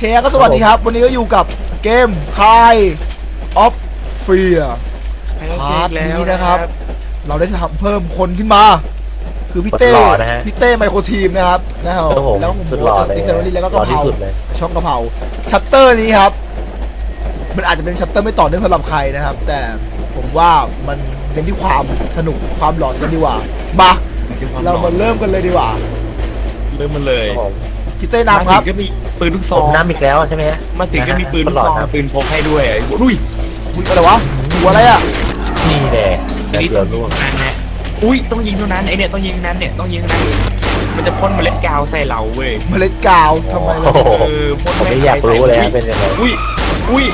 เคก็สวัสดีครับ วันนี้ก็อยู่กับเกม Cry of Fear พาร์ทนี้นะครับ เราได้ทำเพิ่มคนขึ้นมา คือพี่เต้คนหล่อนะฮะพี่เต้ไมโครทีมนะครับนะครับครับผมแล้วผมสุดโบหล่อจากเลยติ๊กเซอรี่แล้วก็กหล่ระอที่เพราสุดเลยช่องกระเพราชัปเตอร์นี้ครับ มันอาจจะเป็นชัปเตอร์ไม่ต่อเนื่องสำหรับใครนะครับ แต่ผมว่ามันเป็นที่ความสนุกความหลอนกันดีกว่ามาเรามาเริ่มกันเลยดีกว่า เริ่มมาเลยครับผมพี่เต้มานำครับถึงก็มี ปืนลูกซผองมน้ำอีกแล้วใช่ไหมฮะมาถึงก็มีปืนลูกหลซอองครับปืนพกให้ด้วยไอ้อุ้ยอุ้ยอะไรวะหัวอะไรอะนี่แหละอันนี้เดี๋ต้ยอวงยิร่งวงเท่านั้นนะอุ้ยต้องยิงเท่านั้นไอเนี่ยต้องยิงเท่านั้นเนี่ยต้องยิงเท่านั้นมันจะพ่นเมล็ดกาวใส่เราเว้ยเมล็ดกาวทำไมโอ้ล่ะโหเออพ่นผมแม่ไม่งอยากรู้เลยใส่ฮะเป็นยังไงอุ้ยอุ้ย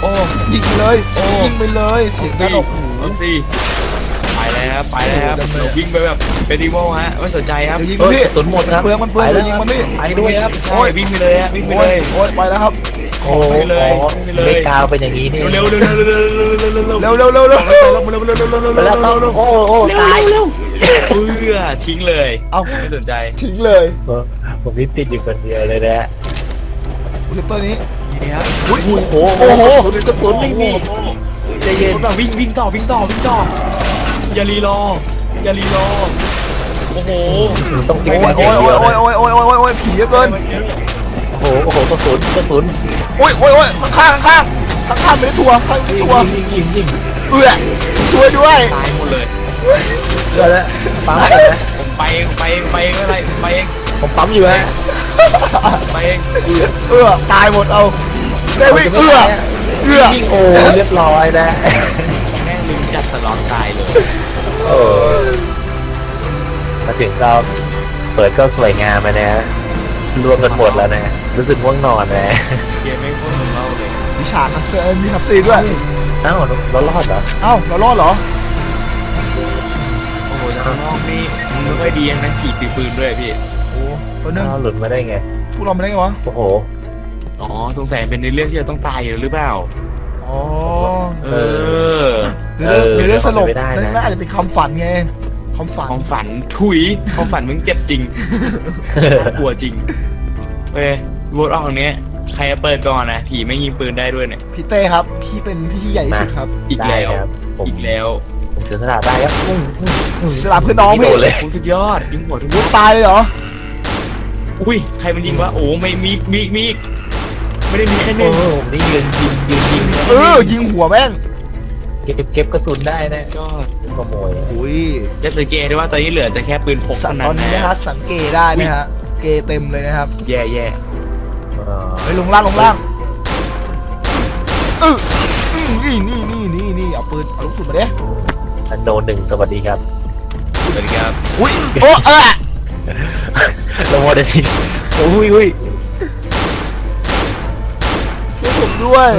โอ้ ยิงไปเลยโอ้ ยิงไปเลยเสียงนั้นออกหูเอาสิไปแล้ว ครับไปแล้วครับโอ้โหเราวิ่งไปแบบเป็นดีโมฮะไม่สนใจครับเดี๋ยวยิงเอมันอพี่กระสุนหมดครับเปลืองมันเปลืองไปแล้วยิงมันพี่ ไปด้วยครับใช่วิ่งไปเลยฮะวิ่งไปโอ้เลยยโอ้ยไปแล้วครับโอ้โหไปเลยอ๋อไปเลยไม่กาวเป็นอย่างนี้นี่เร็วเร็วเร็วเร็วเร็วเร็วเร็วเร็วเร็วเร็วเร็วเร็วเร็วเร็วเร็วเร็วเร็วไปแล้วครับโอ้โหโอ้โหตายเพื่อทิ้งเลยเอาไม่สนใจทิ้งเลยเออผมนี่ติดอยู่คนเดียวเลยนะฮะอุ้ยตัวนี้ นี่ครับอุ้ยโอ้โหโอ้โห กระสุนไม่มีใจเย็นแบบวิ่งวิ่งต่อวิ่งต่อวิ่งต่อ อย่ารีรอ อย่ารีรอ โอ้โหต้องทิ้งโอ้ไว้ยอโอ้ย่างยเดียวโอ้ยนะโอ้ยโอ้ยโอ้ยโอ้ยโอ้ยผีเยอะเกินโอ้โหโอ้โหกระสุนกระสุนโอ้ยโอ้ยโอ้ยข้างข้างข้างข้างไม่ได้ทัวร์ข้างไม่ได้ทัวร์ยิงยิงยิงเอื้อช่วยด้วยตายหมดเลยเดี๋ยวแล้วปั๊มก่อนนะผมไปเองไปเองไปเองไม่เป็นไรผมไปเองผมปั๊มอยู่ฮะไปเองเอื้อตายหมดเอาได้วิ่งเอื้อเอื้อยิงโอ้เรียบร้อยนะแม่งลืม จัดสล็อตตายเลยโอ้มาถึงก็เปิดก็สวยงามไปนะรวมกันหมดแล้วนะ รู้สึกง่วงนอนนะเกมไม่งโคตรเล่าเลย มีฉากคัสเซนมีคัสซีนด้วย เอ้าเรารอดเหรอ เอ้าเรารอดเหรอ โอ้โหแต่ข้างนอกนี่ไม่ค่อยดีนะขี่ถือปืนด้วยพี่ โอ้ตัวนึงเราหลุดมาได้ไง พวกเราไม่ได้ไงวะ โอ้โห อ๋อ สงสัยเป็นในเรื่องที่เราต้องตายอยู่หรือเปล่า อ๋อเออหรือเรื่องหรือเรื่องสลบไม่ได้นั่นนะน่าจะเป็นคำฝันไงความฝันความฝันถุยความฝันมึงเจ็บจริงน่ากลัวจริงเว้ยโหวตออกเนี้ยใครจะเปิดก่อนนะผีไม่ยิงปืนได้ด้วยเนี่ยพี่เต้ครับ พี่เป็นพี่ที่ใหญ่ที่สุดครับอีกได้แล้วครับผมอีกแล้วผมเสียสละได้ครับอืมอืมอืม สลับเพื่อนน้องไม่พี่โดนเลย โอ้สุดยอดยิงหัวทุกวุ้ตายเลยเหรออุ้ยใครมันยิงวะโอ้ไม่มีมีมีอีก ไม่ได้มีแค่หโอ้นึ่งโหผมนี่ยืนยิงยืนยิงเออ ยิงหัวแม่งเก็บเก็บกระสุนได้นะยอดขโมยอุ้ยจะสังเกตได้ว่าตอนนี้เหลือแต่แค่ปืนพกสัตเท่าว์ตนั้อนนนี้นะนะฮะสังเกตได้นะฮะเกเต็มเลยนะครับแย่แย่เออไปลงล่างลงล่างเอออืมนี่นี่นี่นี่นี่เอาปืนเอาลูกสุดมาเด้อันโดนหนึ่งสวัสดีครับสวัสดีครับอุ้ยโอ้เออ โลโมเดชินอุ้ยอุ้ย ด้วย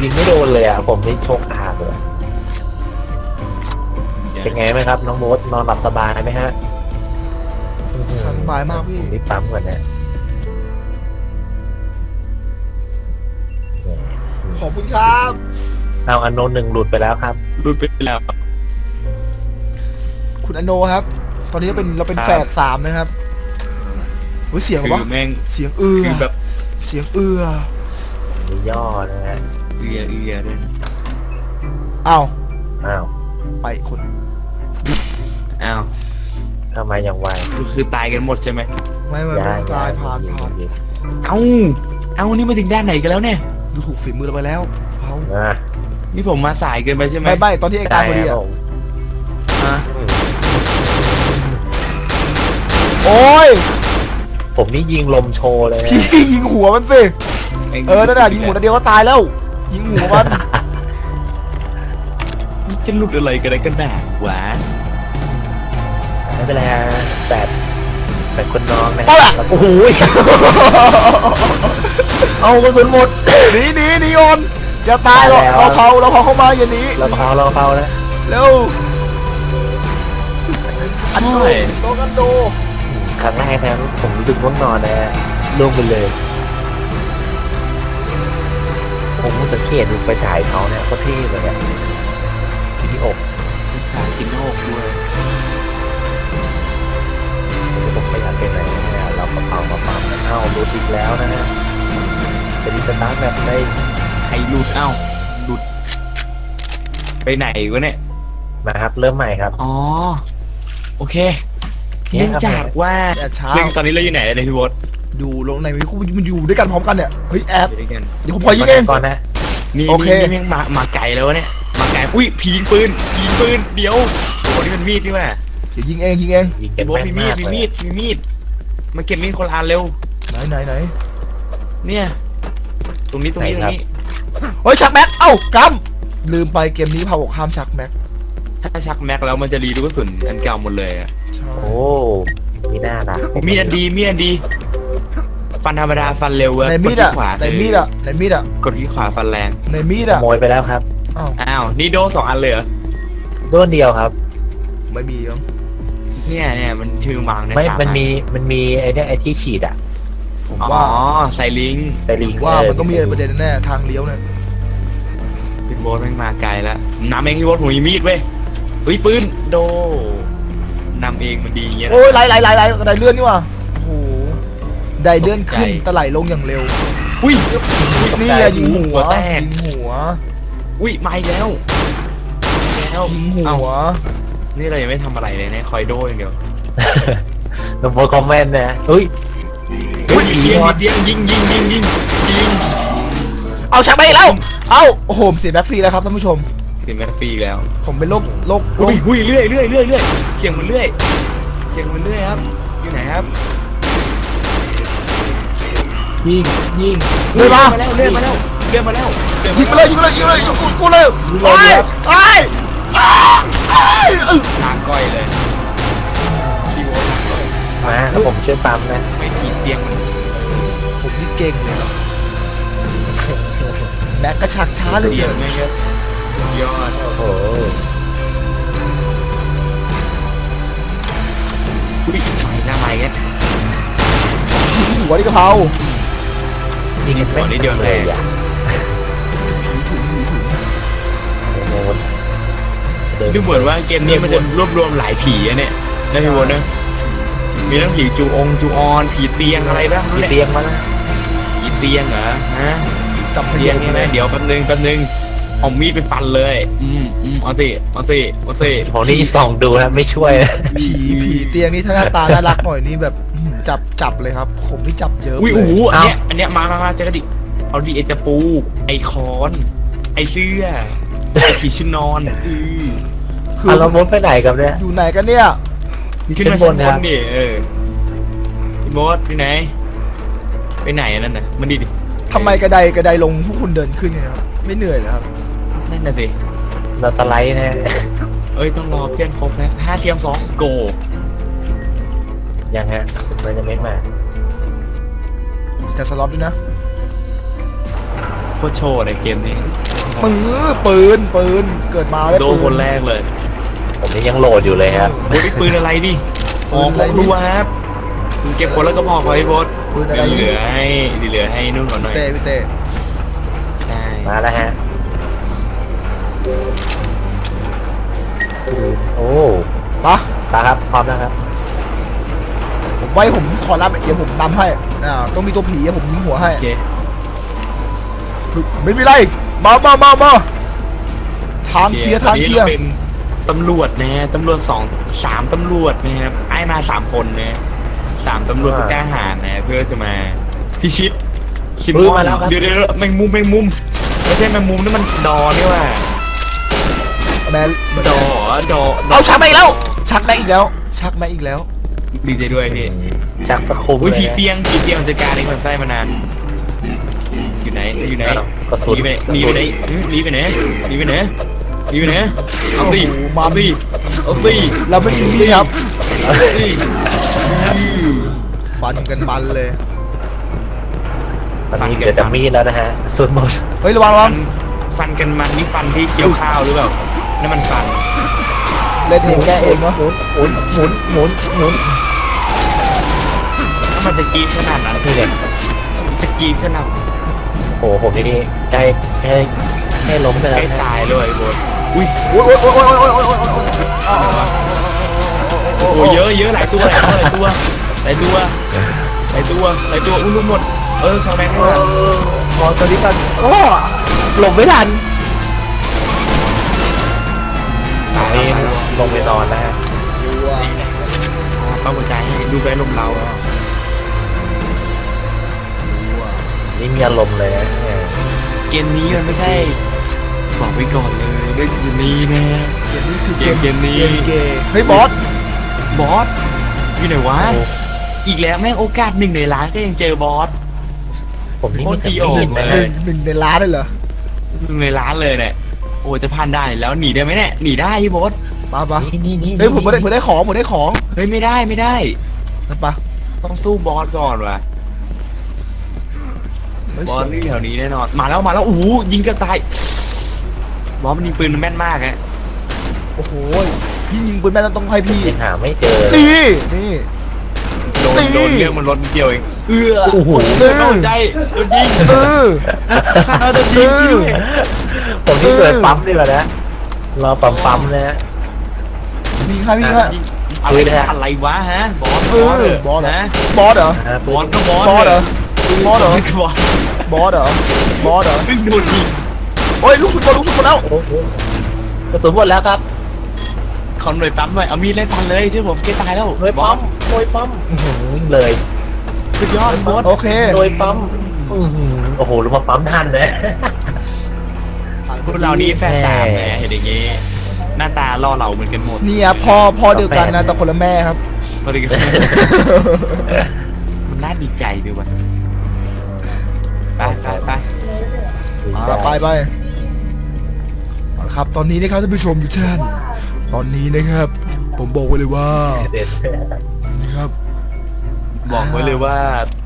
ยิงไม่โดนเลยอะ ผมนี่โชคอาเลย เป็นไงไหมครับ น้องโบ๊ทนอนหลับสบายไหมฮะสบายมากพี่นี่ปั๊มก่อนนะขอบคุณครับ เอาอันโนนหนึ่งหลุดไปแล้วครับรุดไปแล้ว คุณอโนครับ ตอนนี้เราเป็นเราเป็นครับแฝดสามนะครับอุ้ยเสียงคืวะอแม่งเสียงเอื้อคือแบบ เสียงเอื้อมีย่อนะฮะเอียเอียเลยอ้าวอ้าวไปคนอ้าวทำไมยังไวคือคือตายกันหมดใช่ไหมไม่ไม่ไม่ตายผ่านผ่านยิงเอ้าเอ้านี่มาถึงด้านไหนกันแล้วเนี่ยดูถูกฝีมือเราไปแล้วเขาอะนี่ผมมาสายเกินไปใช่ไหมไม่ไม่ตอนที่เอกตายพอดีครัอะบผมฮะโอ้ย ผมนี่ยิงลมโชว์เลยนะพี่ยิงหัวมันสิเออนั่นแหละยิงหัวนัดเดียวก็ตายแล้ว ยิงหัวมันมันจะหลุดอะไรกันได้กันหนาหวะไม่เป็นไรฮะแต่แต่คนน้องนะเอาล่ะโอ้โหยเอากระสุนหมดหนีหนีหนีก่อนอย่าตายหรอกตายแล้วเราเผาเราเผาเข้ามาอย่าหนีเราเผาเราเผานะเร็วอันโดโดนอันโด ครั้งแรกนะผมรู้สึกง่วงนอนนะล่วงไปเลย ผมสังเกตดูไฟฉายเขาเนี่ยเขาเท่เลยอะที่อกผู้ชายกินโนกด้วยผมประหยัดไปไหนเนี่ยเรากระเป๋ามาปั๊มนะเอาหลุดอีกแล้วนะฮะเป็นสตาร์ทแบบได้ใครหลุดเอ้าหลุด ไปไหนวะเนี่ยมาครับ เริ่มใหม่ครับ อ๋อ โอเค เนี่เนื่ยองครับจากว่าแต่เช้าซึ่งตอนนี้เราอยู่ไหนเลยพี่บดดูลงในวิคุมันอยู่ด้วยกันพร้อมกันเนี่ยเฮ้ยแอบอยู่ด้วยกันเดี๋ยวผมพอยิงเองก่อนนะนี่โอเค นี่นี่มามาไกลแล้ววะเนี่ยมาไกลอุ้ยผียิงปืนผียิงปืนเดี๋ยวโอ้นี่มันมีดนี่ว่ะเดี๋ยวยิงเองยิงเองยิงกัพี่นบดแม่นมีมีมาดกมีเลยมีดมีมีดมาเก็บมีดคนละอันเร็วไหนไหนไหนเนี่ยตรงนี้ตรงนี้ตรงนี้เฮ้ยชักแม็กเอ้ากำลืมไปเกมนี้พาบอกห้ามชักแม็ก ถ้าชักแม็กแล้วมันจะรีดูกระสุนอันเก่าหมดเลยอะใช่โอ้มีหน้าล่ะมีดอันดีมีดอันดี ฟันธรรมดาฟันเร็วเว้ยในมีดกอะที่ขวาในมีดอะในมีดอะกดที่ขวาฟันแรง ในมีดขอะโมยไปแล้วครับ อ้าวอ้าว นี่โดนสองอันเลยเหรอโดนเดียวครับ ไม่มีครับเนี่ยเนี่ยมันชื่อวางในไม่สามันมีมันมีไอ้เนี่ยไอ้ที่ฉีดอะผมอ๋อว่าใส่ลิงก์ไปลิงก์ว่าเมันต้องมีอะไรประเด็นแน่ๆทางเลี้ยวเนี่ยพี่โบ๊ทแม่งมาไกลแล้วนำเองพี่โบ๊ทผมมีมีดเว้ย เฮ้ยปืนโดนำเองมันดีอย่างเงี้ยนะ โอ้ยไหลไหลไหลไหลกระไดเลื่อนนี่ว่ะโอ้โหไดเลื่อนขึ้นตกใจตะไหลลงอย่างเร็ว อุ้ยนี่อะยิงหัวแตกยิงหัวอุ้ยมาอีกแล้วแล้วยิงหัเอ้าววนี่เรายังไม่ทำอะไรเลยเนี่ยคอยโดอย่างเดียว ลงโพสคอมเมนต์นะเฮ้ยอุ้ยยิงยิงยิงยิงยิงยิงยิงเอาชักไปอีกแล้ว เอาโอ้โหเสียแบ็คฟรีแล้วครับท่านผู้ชม ถึงแมฟรีอีกแล้วผมเป็นโรคโรคโรอุ้คยอุ้ยเรื่อยเรื่อยเรื่อยเรื่อยเสียงมันเรื่อยเสียงมันเรื่อยครับ อยู่ไหนครับยิงยิงเลื่อนมามาแล้วเลื่อนมาแล้วเลื่อนมาแล้วเลื่อนยิงไปเลยยิงไปเลยยิงไปเลยยิงกูกูเลยไอ้ไอ้ไอ้ไอ้เออทางก้อยเลยพี่โบ๊ททางก้อยมาแล้วผมช่วยปั๊มนะไม่ถีบเตียงมันผมนี่เก่งเลยครับแม็กกระชักช้าเหลยเตีเกิยงนแม่งก็ ยอด โอ้โหอุ้ยไปหน้าไม้กันยิงหัวดิกะเพรายิงกันแม่งจังเลยอะผีถุงผีถุงโอ้โหเดินดูเหมือนว่าเกมนี้มันจะรวบรวมหลายผีอะเนี่ยนะพี่โบ๊ทนะมีทั้งผีจูองจูออนผีเตียงอะไรบ้างมีเนี่ยเตียงมาแล้วผีเตียงเหรอฮะจับพเตียยงนเนี่ยนะเดี๋ยวแป๊บนึงแป๊บนึง เอามีดไปฟันเลย อืมอืมเอาสิเอาสิเอาสิผมนี่ส่องดูนะไม่ช่วยนะผีผีเตียงนี่ถ้าหน้าตาน่ารักหน่อยนี่แบบอื้อหือจับจับเลยครับ ผมนี่จับเยอะอุ้ยเลโอ้โหยอันเนี้ยอันเนี้ยมามามาเจอกันดิเอาดิไอจะปู ไอคอน ไอเสื้อไอผีชุดนอนอือคืออะเรามดไปไหนกับเนี่ย อยู่ไหนกันเนี่ยขึ้นมาขึ้ชั้นนบบนนครับดิเออพี่โบอสไปไหน ไปไหนอันนั่นน่ะมันดีดิทำไมกระไดกระไดลงพวกคุณเดินขึ้นเนี่ยครับไม่เหนื่อยเหรอครับ นั่นน่ะสิเราสไลด์นะเอ้ยต้องรอเพื่อนครบนะห้าเทียมสองโกยังฮะมันจะไม่มาจะสล็อตด้วยนะโคตรโชว์ในเกมนี้มือปืนปืนเกิดมาได้โดปืนคนแรกเลยผมนี่ยังโหลดอยู่เลยครับโอ้ยปืนอะไรดิอ๋อปืนอะไรผมดิรู้ครับเก็บคนแล้วก็พอพอพี่โบอสปืนอะไรเหลืนี่อให้เหลือให้นู่นก่อนหน่อยเต้พี่เต้ใช่มาแล้วฮะ โอ้ปะตาครับพร้อมแล้วครับ ผมไว้ผมขอรับเดี๋ยวผมนำให้อ่าต้องมีตัวผีอะผมยิงหัวให้โอเคปึ๊บไม่มีไรมามามามาทางเคลียร์ทางเคลียร์ตอนนี้เป็นตำรวจนะฮะตำรวจสองสามตำรวจนะครับไอ้มาสามคนนะสามตำรวจอ่าผู้กล้าหาญนะเพื่อจะมาพิชิตคิมปืนมอมานแล้วครับเดี๋ยวเดี๋ยวแมงมุมแมงมุมไม่ใช่แมงมุมนี่มันดอนี่ว่า แมนดอดอเอาชักแม็กอีกแล้ว ชักแม็กอีกแล้ว ชักแม็กอีกแล้ว ดีใจด้วยพี่ชักสะคมอุ้ยเลยผีนะเตียงผีเตียงจัดการเองคนไส้มานาน อยู่ไหน อยู่ไหนกระสุนหนีไปไปไหนหนีไปไหนหนีไปไหนหนีไปไหนเอาสิโอ้โหมันเอาสิเอาสิเราไม่มีมีครับฟันกันบันเลยตอนนี้เกิดจะมีดแล้วนะฮะสุดหมดเฮ้ยระวังระวังฟันกันมันนี่ฟันที่เคี้ยวข้าวหรือเปล่า นั่นมันฟันเล่นเองแก้เองวะหมุนหมุนหมุนหมุนหมุนถ้ามันจะกรีดขนาดนั้นนี่เนี่ยจะกรีดขนาดโอ้โหผมนี่ใกล้ใกล้ใกล้ล้มไปใกแล้วล้นะตายเลยไอ้โบนอุ้ยโอ้ยโอ้ยโอ้ยโอ้ยโอ้ยโอ้ยโอ้ยโอ้ยเอาเอาเอาเอาเอาโอ้เยอะเยอะหลายตัวหลายตัวหลายตัวหลายตัวไหลตัวไหลตัวอุ้ยลูกหมดเออสองแดงได้โอ้ละขอตัวนี้ก่อนโอ้หลบไม่ทัน ตายนี่แล้วลงไปนอนแล้วดูว่าป้าหัวใจให้ดูแบลมเราอะดูว่านี่มีอารมณ์เลยนะเนี่ยเกมนี้มันไม่ใช่ บอกไว้ก่อนเลยด้วยเกมนี้นะ เกมนี้คือเกมเกมนี้ เกมเกย์เฮ้ยบอสบอสอยู่ไหนวะ อีกแล้วแม่งโอกาสหนึ่งในล้านก็ยังเจอบอส ผมนี่โคมีตรดีแต่โอ่ไม่งเห็นเลนะหนึ่งหนึ่งในล้านเลยเหรอ หนึ่งในล้านเลยเนี่ย โอ้จะผ่านได้แล้วหนีได้ไหมเนี่ยหนีได้พี่บอสมาปะนี่นี่นี่เฮ้ยผมไม่ได้ผมได้ของผมได้ของเฮ้ยไม่ได้ไม่ได้นั่นปะต้องสู้บอสก่อนว่ะเฮ้ยบอสนี่แถวนี้แน่นอนมาแล้วมาแล้วโอ้โหยิงกระต่ายบอสมันยิงปืนแม่นมากฮะโอ้โหพี่ยิงปืนแม่นต้องให้พี่ยังหาไม่เจอ นี่นี่ โดนนี่โดนเรื่องมันลดนิดเดียวเอง เอื้อโอ้โหเลือดเข้าใจโดนยิงเออข้าโดนยิงจริงด้วยผมที่เกิดปั๊มนี่แหละนะรอปั๊มปั๊มๆนะฮะมีค่ะมีค่ะอะไรอะไรวะฮะบอสเออบอสเหรอนะบอสเหรออ่าบอสก็บอสบอสเหรอบอสเหรอบอสบอสเหรอบอสเหรอเพิ่งโดนยิงโอ้ยลูกสุดบอลลูกสุดบอลแล้วโอ้โหกระสุนหมดแล้วครับ คอนหน่วยปั๊มหน่อยเอามีดไล่ฟันเลยเชื่อผมแกตายแล้วโดยบอปั๊สมโดยปั๊มอื้อหือวิ่งเลยสุดยอดบอสโอเคโดยปั๊มอื้อหือโอ้โหรู้มาปั๊มทันนะพวกเรานี่แฟนสามแหมเห็นอย่างงี้ หน้าตาล่อเหล่าเหมือนกันหมดเนี่ยพ่อพ่อเดียวกันนะแต่คนละแม่ครับ พอดีกันมันน่าดีใจด้วยว่ะไปไปไปอ่าไปไปเอาละครับ ตอนนี้นะครับท่านผู้ชมทุกท่าน ตอนนี้นะครับ ผมบอกไว้เลยว่าเด็ดนะครับ บอกไว้เลยว่า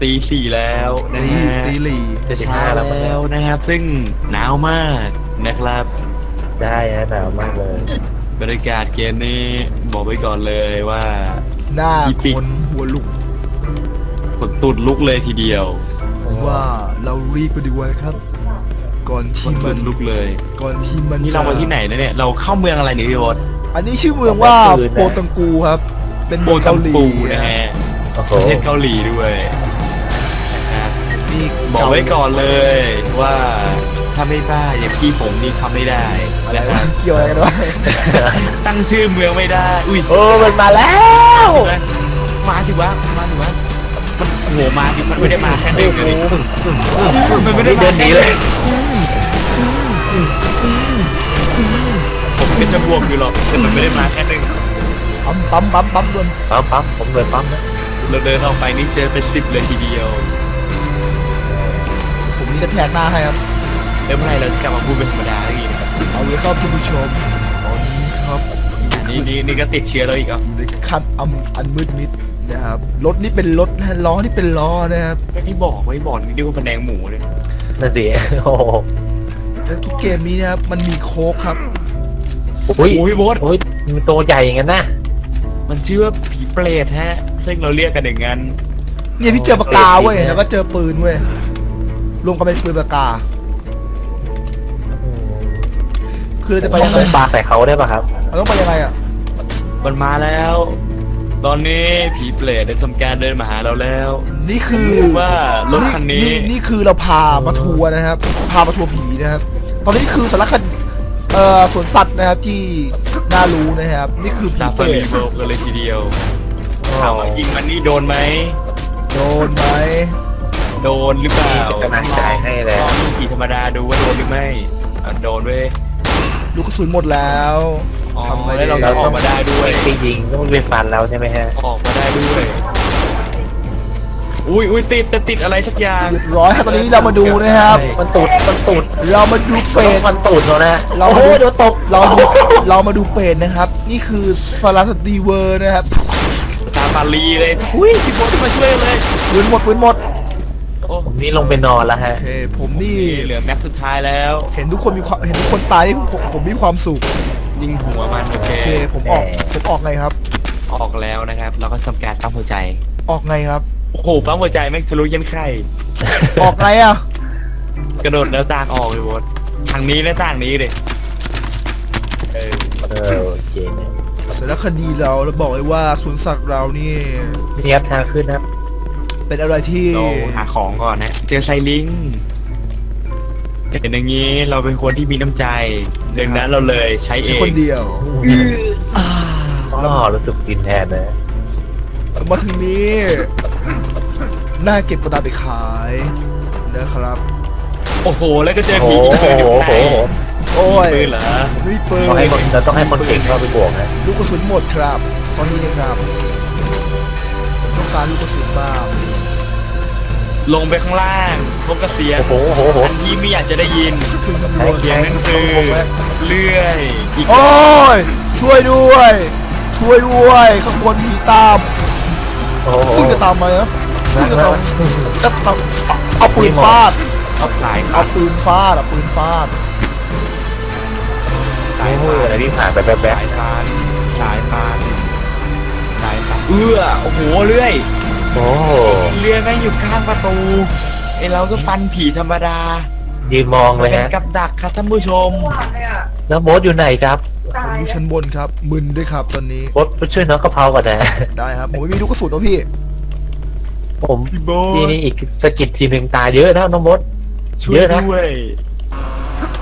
ตีสี่แล้วนะตีฮะตีหลีจะเช้าแล้วนะครับ ซึ่งหนาวมากนะครับ ได้ฮะหนาวมากเลยบรรยากาศเกมนี้บอกไว้ก่อนเลยว่า หน้าอีปิก คนหัวลุก ฝนตุดลุกเลยทีเดียวผมว่าเรารีบไปดีกว่านะครับ ก่อนฝที่นมัตุนดลุกเลย ก่อนที่มันนี่จะเรามาที่ไหนนะเนี่ย เราเข้าเมืองอะไรเนี่ยพี่บอส อันนี้ชื่อเมืองว่าโปตังกูครับ เป็นโบเมืองตัเกางหลีปูนะฮะโอ้โหประเทศเกาหลีด้วยนะครับนี่บอกไว้ก่อนเลยว่าถ้าไม่บ้าอย่างพี่ผมนี่ทำไม่ได้อะไรนะควะรับเกี่ยวอะไรกันวะตั้งชื่อเมืองไม่ได้ อุ้ยโอ้มันมาแล้วมาถือว่ามาถือว่ามันโอ้โหมาดิมันไม่ได้มาแค่หนึ่งเลยมันไม่ได้เดิมานหนีเลยผม เป็นจะบวกอยู่หรอกแต่มันไม่ได้มาแค่หนึ่งปั๊มปั๊มปั๊มปั๊มด่วนปั๊มปั๊มผมเลยปั๊มนะเราเดินเข้าไปนี่เจอเป็นสิบเลยทีเดียวผมนี่กระแทกหน้าให้ครับเมื่อไหร่เราจะกลับมาพูดเป็นธรรมดาได้อีกนะครับเอาเลยครับท่านผู้ชมตอนนี้ครับนี่นี่นี่ก็ติดเชื้อแล้วอีกอะอยู่ในขั้นอันอันมืดมิดนะครับรถนี่เป็นรถนะล้อนี่เป็นล้อนะครับไม่บอกไม่บอกนี่เรียกว่าพะแนงหมูเลยนั่นสิโอ้โหแล้วทุกเกมนี้นะครับมันมีโค้กครับ อุ้ยโอ้ยโบสโอ้ยมันตัวใหญ่อย่างนั้นนะมันชื่อว่าผีเปรตฮะ ซึ่งเราเรียกกันอย่างนั้น เนี่ยพี่เจอปากกาเว้ยแล้วก็เจอปืนเว้ยรวมกันเป็นปืนปากกา คือเราจะไปยังไงปาใส่เขาได้ป่ะครับเราต้องไปยังไงอะ มันมาแล้ว ตอนนี้ผีเปรตได้ทำการเดินมาหาเราแล้ว นี่คือว่ารถคันนี้นี่คือเราพามาทัวร์นะครับ พามาทัวร์ผีนะครับ ตอนนี้คือสารคดี เอ่อสวนสัตว์นะครับที่น่ารู้นะครับ นี่คือผีซาเปรฟารีตเวิลด์กันเลยทีเดียวถามว่ายิงมันนี่โดนไหม โดนไหมโดนหรือเปล่าเป็นกำลังใจให้แล้ว ลองดูกี่ธรรมดาดูว่าโดนหรือไม่อะโดนเว้ยลูกกระสุนหมดแล้วอ๋อทำไงแล้วดีเราก็ออกมาได้ด้วย ไปยิงก็มันไปฟันเราใช่ไหมฮะ ออกมาได้ด้วย อุ้ยอุ้ยติดแต่ติดอะไรสักอย่างเรียบร้อยครับตอนนี้เรามาดูนะครับ มันตูดมันตูดเรามาดูเปรตมันตูดเรานะเราโอ้มาโหดูเดี๋ยวตกเราดูเรามาดูเปรตนะครับ นี่คือฟาราสตีเวอร์นะครับซาฟารีเลยอุ้ยพี่โบทมาช่วยเลยปืนหมดปืนหมดโอ้ผมนี่ลงไปนอนแล้วโอฮะเคผมนี่เหลือแม็กซ์สุดท้ายแล้ว เห็นทุกคนมีความเห็นทุกคนตายนี่ผมผมมีความสุขยิงหัวมันโอเคโอเคผมออกผมออกไงครับ ออกแล้วนะครับแล้วก็ทำการปั๊มหัวใจ ออกไงครับ โอ้โหปั๊มหัวใจแม่งทะลุยันไข่ ออกไงอะ กระโดดหน้าต่างออกเลยโบททางนี้หน้าต่างนี้เลยเออเออโอเคเนี่ยสารคดีเราเราบอกเลยว่าสวนสัตว์เรานี่ นี่ครับทางขึ้นนะครับเป็นอะไรที่เราหาของก่อนนะ เจอไซลิงเห็นอย่างนี้เราเป็นคนที่มีน้ำใจดังนั้นเราเลยใช้เอใช้งคนเดียวอ่าอ๋อรู้สึกดินแทนนะ มาถึงนี้ น่าเก็บกระดาษไปขายนะครับ โอ้โห แล้วก็เจอโอ้ผีโหอีกโอ้ตัวหโหนึ่งโอ้โหโอ้ยปืนเหรอ ไม่มีปืนต้องให้คนเราต้องให้คนเก่งเข้าไปบวกนะลูกกระสุนหมดครับ ตอนนี้นะครับต้องการลูกกระสุนบ้างลงไปข้างล่างพบกระเสียงโอ้โหโอ้โหโอ้โหทันที่ไม่อยากจะได้ยินถึงตำรใช้วจเสียงนั่นคือเลื่อย อีกโอ้ยช่วยด้วย ช่วยด้วยข้างบนผีตามโอ้โห ซึ่งจะตามมาเหรอซึ่งจะตามนะ จะตาเอาเอาปืนฟาด เอาสายเอาปืนฟาดเอาปืนฟาดสายโอ้โหฟ้าอะไรที่ผ่านไปแป๊บสายฟ้าสายฟ้าสายฟ้าเอื้อโอ้โหเลื่อยโอ้โหเลื่อยแม่งอยู่ข้างประตูไอเราก็ฟันผีธรรมดายืนมองเลยเป็นฮะกับดักครับท่านผู้ชม แล้วโมดอยู่ไหนครับผมอยู่ชั้นบนครับมึนด้วยครับตอนนี้โมดช่วยน้องกะเพราก่อนนะได้ครับผมไม่มีลูกกระสุนนะพี่ ผมพี่โบทีนี้อีกสกิดทีมหนึ่งตายเยอะนะน้องมด ช่วเยยอะนะ ด้วย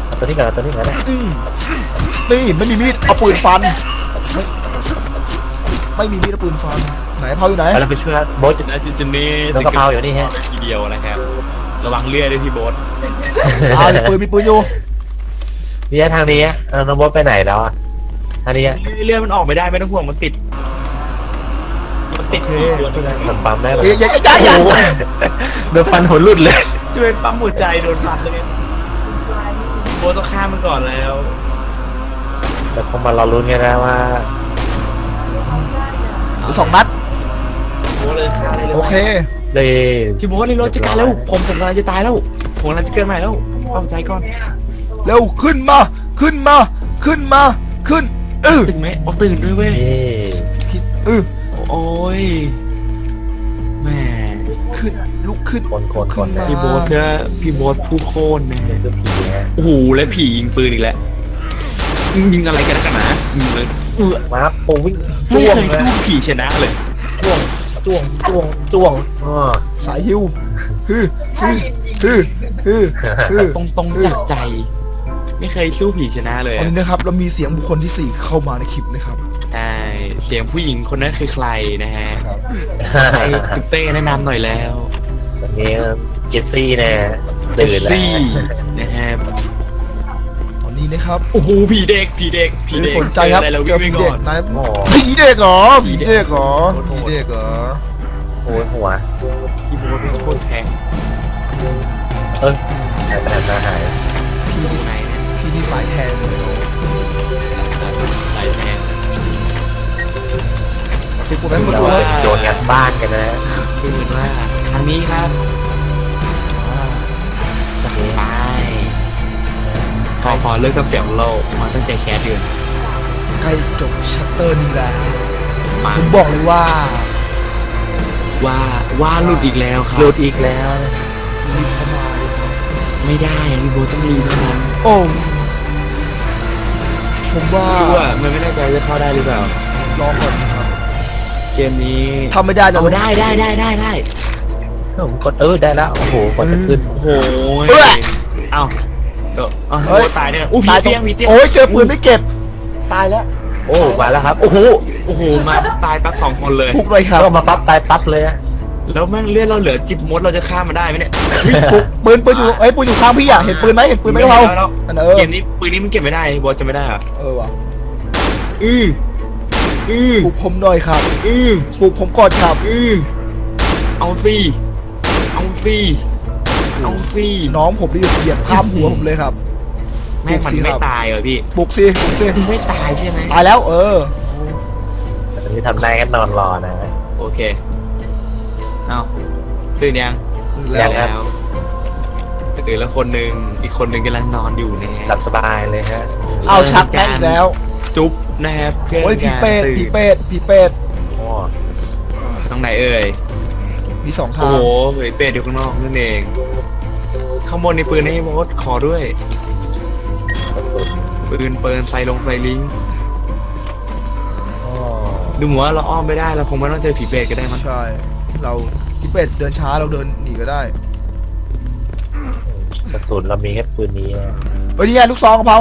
เอาตัวนี้ก่อนเอาตัวนี้ก่อนนะอืมนี่ไม่มีมีดเอาปืนฟัน ไม่ไม่มีมีดเอาปืนฟัน ไหนเผาอยู่ไหน เอาเราไปช่วยโมดนะจินจินนี่น้องกะเพราอยู่นี่ฮะ ทีเดียวนะครับ ระวังเลื่อยด้วยพี่โบ๊ทอ่ามีปืนมีปืนอยู่นี่ทางนี้อะเอาน้องมดไปไหนแล้วอะทางนี้อะเลื่อยมันออกไม่ได้ไม่ต้องห่วงมันติดมัน ติดโอเคที่ตัวด้วยมันปั๊มได้ไหมเอ้ยอย่าอย่าอย่าอย่าโดนฟันหัวหลุดเลยช่วยปั๊มหัวใจโดนฟันเลยโบ๊ทต้องฆ่ามันก่อนแล้วแต่พอมาเราลุ้นกันนะว่าเหลือสองนัดโบ๊ทเลยฆ่าได้เลยโอเค เลย พี่โบ๊ทนี่รถจะการแล้ว ผมผมกำลังจะตายแล้ว ผมกำลังจะเกิดใหม่แล้วปั๊มใจก่อนเร็วขึ้นมาขึ้นมาขึ้นมาขึ้นเออตื่นไหมเอาตื่นด้วยเว้ยเย่ผิดเออ โอ้ยแหม่ขึ้นลุกขึ้นคนคนคนนะพี่โบ๊ทก็พี่โบ๊ทผู้โค่นนะฮะคือผีฮะโอ้โหแล้วผียิงปืนอีกแล้วยิงอะไรกันกันนะยิงเลยเออมาโอ้วิ่งไม่จ้วงเคยนะสู้ผีชนะเลย จ้วงจ้วงจ้วงจ้วงอ๋อสายฮิวฮือฮือฮือฮือฮือตรงตรงๆจากใจ ไม่เคยสู้ผีชนะเลยตอนอะนี้นะครับเรามีเสียงบุคคลที่สี่เข้ามาในคลิปนะครับใช่ เสียงผู้หญิงคนนั้นคือใครนะฮะครับให้คุณเต้แนะนำหน่อยแล้ววันนี้เจสซี่แน่เจตื่นสแล้วซี่นะฮะตอนนี้นะครับโอ้โหผีเด็กผีเด็กผีไม่เด็กสนใจครับเจออะไรเราเจวิ่องไปผีก่เด็อกนนายโอ้ผีเด็กเหรอผีผีเด็เด็กกเหรอโคตรโหผีดเด็กเหรอโหหัวพี่โบ๊ทเป็นโคตรแข็งเออหายไปไหนมาหายพี่นี่ไหนเนี่ยพี่นี่สายแทนเลย สายแทง ปิดประตูให้หมดเราดูเลยโดนงัดบ้านกันนะคือเหมือนว่าทางนี้ครับอ่าไปพอพอเลิกกับเสียงโลกมาตั้งใจแคสเดือนใกล้จบชัตเตอร์นี้แล้วมาผมบอกเลยว่าว่าว่าหลุดอีกแล้วครับหลุดอีกแล้ว รีบเข้ามาเลยครับไม่ได้พี่โบทต้องรีบเท่านั้นโอ้ผมว่า ไม่รู้ว่ามันไม่แน่ใจจะเข้าได้หรือเปล่า ลองก่อนนะครับ เกมนี้ทำไม่ได้จะเอาลงได้ได้ได้ได้ได้ผมกดเออได้แล้วโอ้โหกดจะขึ้นโอ้โหเอ้ยเอ้าเดี๋ยวเอ้าเฮ้ยตายเนี่ยอู้ผีตายตรเตี้ยงงผีเตี้ยง โอ้ยเจอปืนไม่เก็บ ตายแล้วโอ้มาแล้วครับโอ้โหโอ้โห มาตายปั๊บสองคนเลย ปลุกเลยครับเข้ามาปั๊บตายปั๊บเลยอะแล้วแม่งเลือดเราเหลือจิบมดเราจะฆ่ามันได้ไหมเนี่ยปลุกปืนปืนอยู่เอ้ยปืนอยู่ข้างพี่อะเห็นปืนไหมเห็นปืนไหมเราแล้วอันเออเกมนี้ปืนนี้มันเก็บไม่ได้บอสจะไม่ได้เหรอเออว่ะอือ อือปลุกผมหน่อยครับอือปลุกผมก่อนครับอือเอาสิเอาสิเอาสิน้องผมนี่เหยียบข้ามหัวผมเลยครับ แม่งมันปลุกสิคไม่รับตายเหรอพี่ปลุกสิปลุกสิมันไม่ตายใช่ไหมตายแล้ว เอออันนี้ทำได้กันนอนรอนะ โอเคเอาตื่นยังแล้ยัวงครับตื่นแล้วคนหนึ่งอีกคนหนึ่งกำลังนอนอยู่นะฮะหลับสบายเลยฮะเอาชักแม่งอีกแล้ว จุ๊บนะครับเพื่อนโอ้ยผีการเป็ดตื่ผีเป็ดผีเป็ดโอ้ตรงไหนเอ่ย มีสองโอ้ทาง โหเฮ้ยเป็ดอยู่ข้างนอกนั่นเอง ข้างบนในปืนให้บอสขอด้วย สุดปืนเปินไซลงไซลิงโอ้ดูเหมือนว่าเราอ้อมไม่ได้เราคงไม่ต้องเจอผีเป็ดก็ได้มั้งใช่ เราพี่เป็ดเดินช้าเราเดินหนีก็ได้ กระสุนเรามีแค่ปืนนี้นะเฮ้ยนี่ไงลูกซองกระเพรา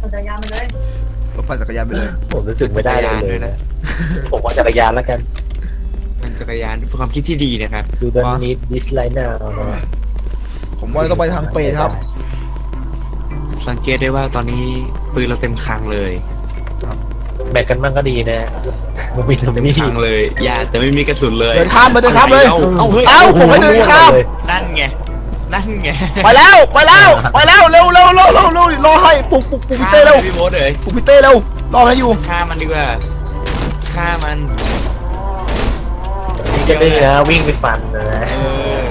ปั่นจักรยานไปเลย เรา ปั่นจักรยานไปเลย ผมรู้สึกไม่ได้เลยเลยนะผมว่าจักรยานแล้วกันมันจักรยานเป็นความคิดที่ดีนะครับคือดันนิดดิสไลน์นาผมว่าต้องไปทางเป็ดครับ สังเกตได้ว่าตอนนี้ปืนเราเต็มคลังเลยแบกกันบ้างก็ดีนะมันมีทำเต็มนี่คลังเลยอย่าแต่ไม่มีกระสุนเลยเดินข้ามไปเดินข้ามเลย เอาเอาเฮ้ยเอ้าผมให้เดินข้ามนั่นไง นั่นไงไปแล้วไปแล้วไปแล้วเร็วเร็วเร็วเร็วเร็วรอให้ปลุกปลุกปลุกพี่เต้เร็วพี่โบ๊ทเลยปลุกพี่เต้เร็วรอให้อยู่ฆ่ามันดีกว่าฆ่ามันนี่จะได้นะวิ่งไปฟันนะเออ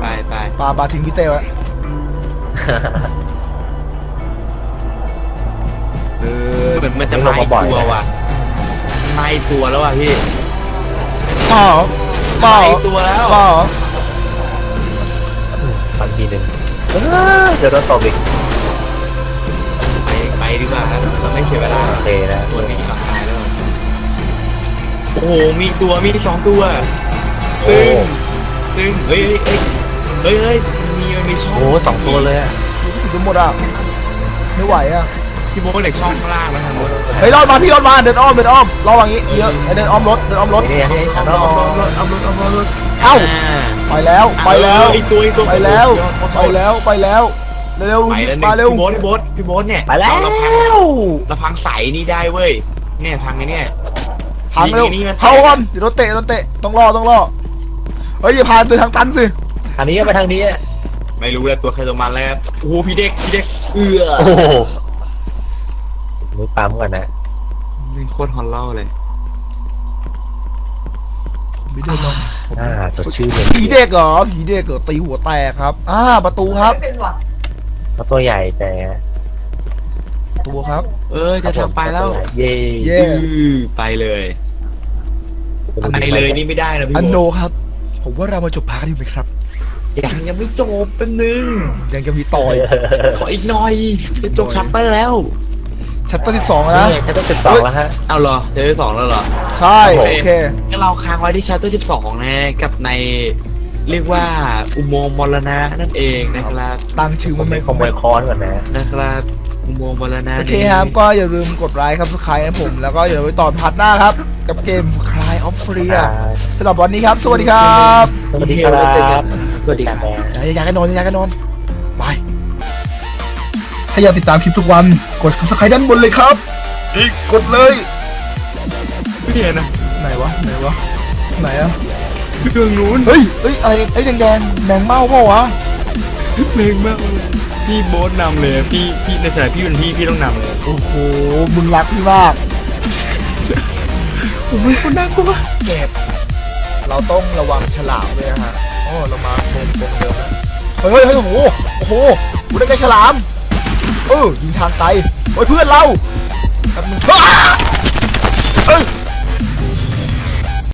ไปไปปาปาทิ้งพี่เต้ไว้เออเหมือนมันจะมาอีกตัวว่ะมาอีกตัวแล้วว่ะพี่มาเหรอมามาเหรอีอกตัวแล้วมาเหรอ ฟันทีหนึ่งเออเดี๋ยวเราตบอีกไปไปดีกว่าครับเราไม่เสียเวลาโอเคนะตัวนี้หลังตายแล้วโอ้โหมีอีกตัวมีอีกสองตัวซึ่งซึ่งเฮ้ยเฮ้ยเฮ้ยเฮ้ยมีมันมีช่องโอ้โหสองตัวเลยอะรู้สึกจะหมดอะไม่ไหวอะพี่โบ๊ทเด็กช่องข้างล่างแล้วทางโน้นเฮ้ยรอดมาพี่รอดมาเดินอ้อมเดินอ้อมรออย่างงี้เยอะเดินอ้อมรถเดินอ้อมรถนี่ให้เอาเอาเอาเอาเอาเอา เอาเอาเอาเอ้าอ่าไปแล้วไปแล้วอีกตัวอีกตัวไปแล้วไปแล้วไปแล้วเร็วไปแล้วมาเร็วพี่โบ๊ทพี่โบ๊ทพี่โบ๊ทเนี่ยไปแล้วเราพังเราพังใสนี่ได้เว้ยเนี่ยพังไอ้เนี่ยพังเร็วนี่มันเข้าก่อนเดี๋ยวโดนเตะโดนเตะต้องรอต้องรอเฮ้ยอย่าพาเดินทางตันสิทางนี้ก็ไปทางนี้อะไม่รู้แล้วตัวใครตัวมันแล้วครับโอ้โหพี่เด็กพี่เด็กเอือโอ้โหมือปั๊มก่อนนะนี่โคตรฮอลล์เลยผมไม่ เดินลงอ่าสดชื่นเลยผีเด็กเหรอผีเด็กเหรอตีหัวแตกครับ อ่าประตูครับ ไม่เป็นว่ะเพราะตัวใหญ่แต่ประตูครับ เออจะทำไปแล้วเย่เย่ อือไปเลยไปเลยนี่ไม่ได้นะพี่อันโนโบ๊ทครับ ผมว่าเรามาจบพาร์ทกันดีไหมครับ ยังยังไม่จบเป็นหนึ่งยังจะมีต่อย ขออีกหน่อยจะจบชัปเตอร์แล้ว ชัตเตอร์สิบสองนะ นี่ฉันต้องติดต่อแล้วฮะ เอาเหรอเจอสองแล้วเหรอใช่ โอโอเคเค งั้นเราค้างไว้ที่ชัปเตอร์สิบสองนะกับในเรียกว่าอุโมงค์มรณะนั่นเองนะครับตั้งชื่อผมัมนไปไม่ขโมยค้อนก่อนนะนะครับอุโมงค์มรณะโอเคครับ ก็อย่าลืมกดไลค์ครับสไครต์นะผม แล้วก็อย่าลืมไปต่อพาร์ทหน้าครับ กับเกม Cry of Fear สำหรับวันนี้ครับ สวัสดีครับสวัสดีครับสวัสดีครับ อย่าอยากให้นอนอย่าอยากให้นอนบาย ถ้าอยากติดตามคลิปทุกวัน กด subscribe ด้านบนเลยครับนี่กดเลยพี่เห็นนะไหนวะ ไหนวะ ไหนอะเครื่องนู้นเฮ้ยเฮ้ยอะไรไอ้แดงแดงๆแมงเม่าเปล่าวะ เพลงมากเลยพี่โบ๊ทนำเลยพี่พี่ในฐานะพี่เป็นพี่พี่ต้องนำเลยโอ้โหมึงรักพี่มากผมเป็นคนน่ากลัวเก็บ เราต้องระวังฉลามด้วยนะฮะอ๋อเรามาตรงตรงเดิมนะเฮ้ยเฮ้ยเฮ้ยโอ้โห โอ้โหกูได้ไงฉลาม เออยิงทางไกลโอ้ยเพื่อนเราแบบนึงเอ้ย